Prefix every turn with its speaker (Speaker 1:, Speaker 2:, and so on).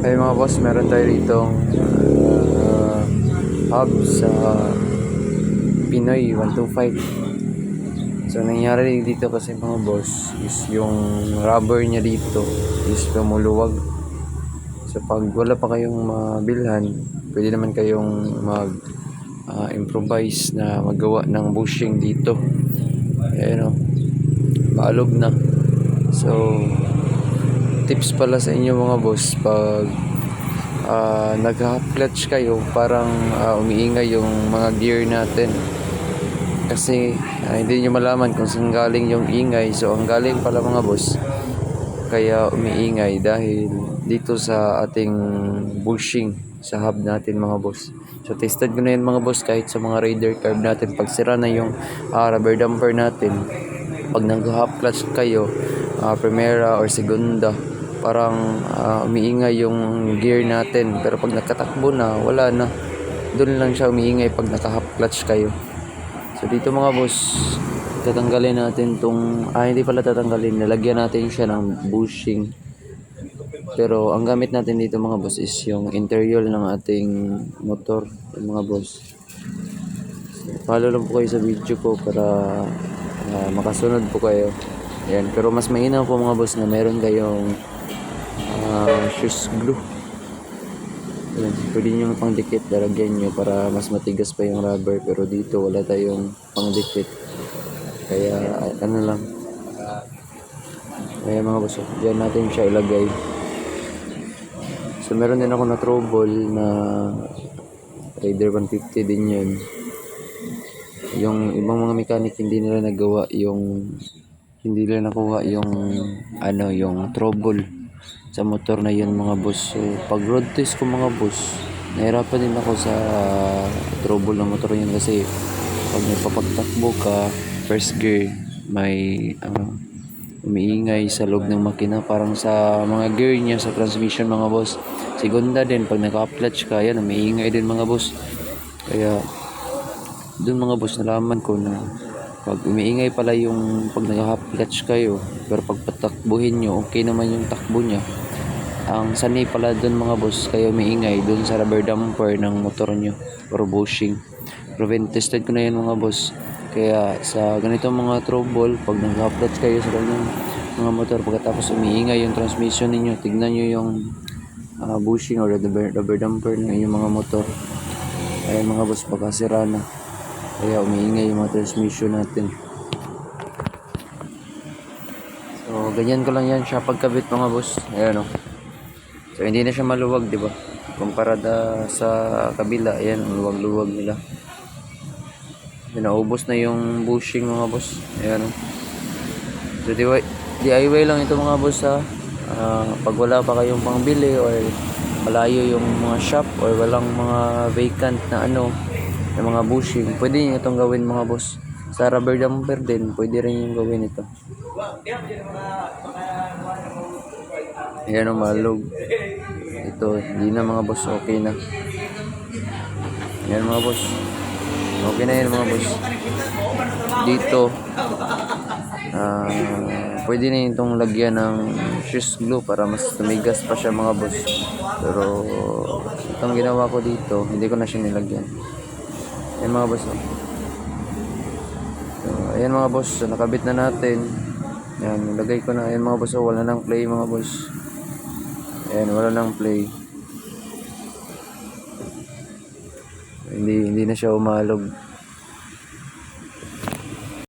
Speaker 1: Ay mga boss, meron tayo ditong uh, hub sa Pinoy 125. So nangyari dito kasi mga boss is yung rubber niya dito is lumuluwag. So pag wala pa kayong mabilhan, pwede naman kayong mag ah, improvise na magawa ng bushing dito. Ayan o, paalog na. So, tips pala sa inyo mga boss pag uh, nag-half clutch kayo parang ah, umiingay yung mga gear natin. Kasi ah, hindi nyo malaman kung saan galing yung ingay. So ang galing pala mga boss kaya umiingay dahil dito sa ating bushing sa hub natin mga boss. So tested ko na yun mga boss kahit sa mga raider curve natin. Pag sira na yung ah, rubber damper natin pag nag-half clutch kayo ah, primera or segunda parang ah, umiingay yung gear natin. Pero pag nakatakbo na wala na. Doon lang siya umiingay pag naka-half clutch kayo. So dito mga boss tatanggalin natin tong ah hindi pala tatanggalin. Nilagyan natin siya ng bushing. Pero ang gamit natin dito mga boss is yung interior ng ating motor mga boss. So, follow lang po kayo sa video ko para ah, makasunod po kayo. Yan pero mas mainam po mga boss na meron kayong ah, shoes glue yan, pwede nyo pangdikit lalagyan nyo para mas matigas pa yung rubber. Pero dito wala tayong pangdikit kaya ano lang. Kaya mga boss diyan natin siya ilagay. So meron din ako na trouble na Raider 150 din yun. Yung ibang mga mechanic hindi nila nagawa yung hindi nila nakuha yung ano yung trouble sa motor na yun mga boss. So pag road test ko mga boss nahirapan din ako sa trouble ng motor yun kasi pag may papagtakbo ka first gear may ano umiingay sa loob ng makina. Parang sa mga gear niya sa transmission mga boss. Segunda din pag naka-clutch ka yan umiingay din mga boss. Kaya doon mga boss nalaman ko na pag umiingay pala yung pag nag-half clutch kayo pero pag patakbuhin nyo okay naman yung takbo niya ang sanay pala doon mga boss kayo umiingay doon sa rubber damper ng motor nyo or bushing. Prevent tested ko na yun mga boss. Kaya sa ganito mga trouble pag nag-half clutch kayo sa kanyang mga motor pagkatapos umiingay yung transmission ninyo tignan nyo yung ah, bushing or rubber, rubber damper ng inyong mga motor. Ayan mga boss pagkasira na kaya umiingay yung mga transmission natin. So, ganyan ko lang yan siya pagkabit mga boss. Ayan o. So, hindi na siya maluwag, di ba? Kumparada sa kabila, ayan, ang luwag-luwag nila. Pinaubos na yung bushing mga boss. Ayan o. So, DIY, DIY lang ito mga boss ha. Ah, pag wala pa kayong pangbili or malayo yung mga shop or walang mga vacant na ano, yung mga bushing, pwede nyo itong gawin mga boss. Sa rubber damper din, pwede rin yung gawin ito. Ayan o, malog. Ito, hindi na mga boss, okay na. Ayan mga boss. Okay na yan mga boss. Dito, ah, pwede na itong lagyan ng shoes glue para mas tumigas pa siya mga boss. Pero, itong ginawa ko dito, hindi ko na siya nilagyan. Ayan mga boss. oh. So, ayan mga boss, so, nakabit na natin. Ayan, nilagay ko na. Ayan mga boss, oh, wala nang play mga boss. Ayan, wala nang play. Hindi hindi na siya umalog.